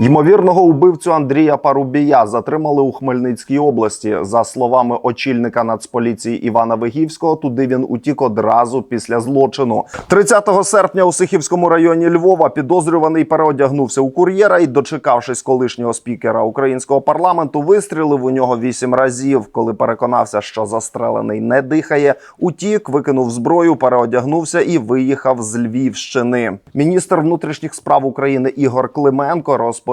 Ймовірного убивцю Андрія Парубія затримали у Хмельницькій області. За словами очільника Нацполіції Івана Вигівського, туди він утік одразу після злочину. 30 серпня у Сихівському районі Львова підозрюваний переодягнувся у кур'єра і, дочекавшись колишнього спікера українського парламенту, вистрілив у нього вісім разів. Коли переконався, що застрелений не дихає, утік, викинув зброю, переодягнувся і виїхав з Львівщини. Міністр внутрішніх справ України Ігор Клименко розповів,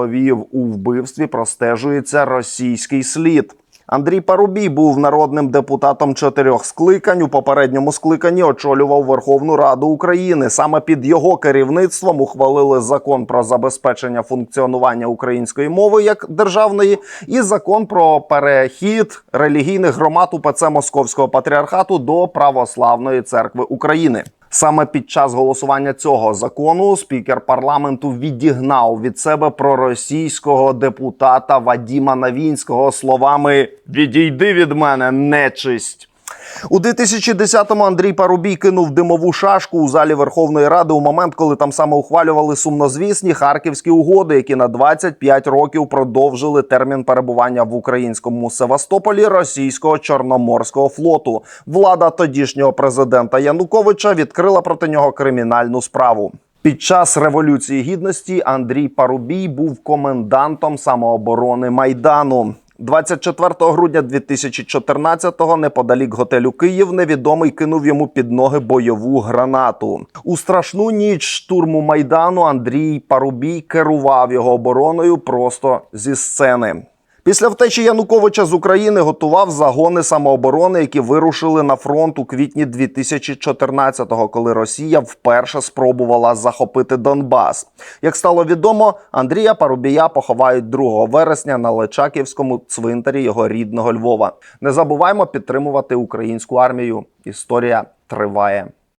у вбивстві простежується російський слід. Андрій Парубій був народним депутатом чотирьох скликань. У попередньому скликанні очолював Верховну Раду України. Саме під його керівництвом ухвалили закон про забезпечення функціонування української мови як державної, і закон про перехід релігійних громад УПЦ Московського патріархату до Православної церкви України. Саме під час голосування цього закону спікер парламенту відігнав від себе проросійського депутата Вадіма Навінського словами Відійди від мене, нечисть. У 2010-му Андрій Парубій кинув димову шашку у залі Верховної Ради у момент, коли там саме ухвалювали сумнозвісні харківські угоди, які на 25 років продовжили термін перебування в українському Севастополі російського чорноморського флоту. Влада тодішнього президента Януковича відкрила проти нього кримінальну справу. Під час революції гідності Андрій Парубій був комендантом самооборони Майдану. 24 грудня 2014-го неподалік готелю Київ невідомий кинув йому під ноги бойову гранату. У страшну ніч штурму майдану Андрій Парубій керував його обороною просто зі сцени. Після втечі Януковича з України готував загони самооборони, які вирушили на фронт у квітні 2014-го, коли Росія вперше спробувала захопити Донбас. Як стало відомо, Андрія Парубія поховають 2 вересня на Личаківському цвинтарі його рідного Львова. Не забуваймо підтримувати українську армію. Історія триває.